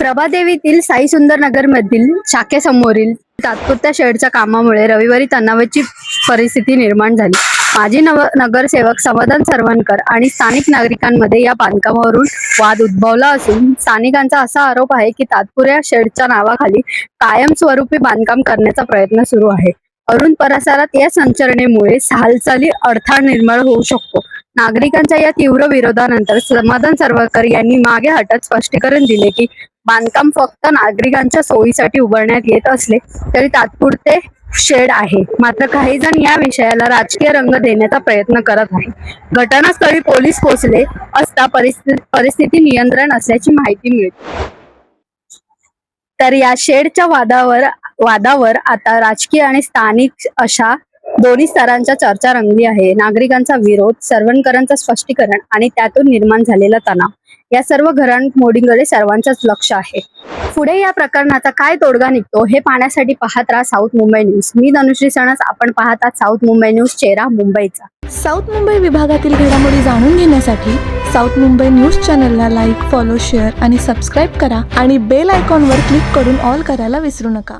प्रभादेवीतील साई सुंदर नगर मधील शाखेसमोरील तात्पुरत्या शेडच्या कामामुळे रविवारी तणावाची परिस्थिती निर्माण झाली. माजी नव नगरसेवक समाधान सरवणकर आणि स्थानिक नागरिकांमध्ये या बांधकामावरून वाद उद्भवला असून स्थानिकांचा असा आरोप आहे की तात्पुऱ्या शेडच्या नावाखाली कायमस्वरूपी बांधकाम करण्याचा प्रयत्न सुरू आहे. अरुण परिसरात या संचरणेमुळे हालचाली अडथळा निर्माण होऊ शकतो. नागरिकांच्या या तीव्र विरोधानंतर समाधान सर्वकर यांनी मागे हटत स्पष्टीकरण दिले की बांधकाम फक्त नागरिकांच्या सोयीसाठी उभारण्यात येत असले तरी तात्पुरते शेड आहे. मात्र काही जण या विषयाला राजकीय रंग देण्याचा प्रयत्न करत आहे घटनास्थळी पोलीस पोहोचले असता परिस्थिती परिस्थिती नियंत्रण असल्याची माहिती मिळते. तर या शेडच्या वादावर वादावर आता राजकीय आणि स्थानिक अशा दोन्ही स्तरांच्या चर्चा रंगली आहे. नागरिकांचा विरोध सर्वणकरांचं स्पष्टीकरण आणि त्यातून निर्माण झालेला तणाव. या सर्व घडामोडींकडे सर्वांचंच लक्ष आहे. पुढे या प्रकरणाचा काय तोडगा निघतो हे पाहण्यासाठी पाहत राहा साऊथ मुंबई न्यूज. मी धनुश्री सणस आपण पाहतात साऊथ मुंबई न्यूज चेहरा मुंबईचा. साऊथ मुंबई विभागातील घडामोडी जाणून घेण्यासाठी साऊथ मुंबई न्यूज चॅनलला लाईक फॉलो शेअर आणि सबस्क्राईब करा आणि बेल आयकॉनवर क्लिक करून ऑल करायला विसरू नका.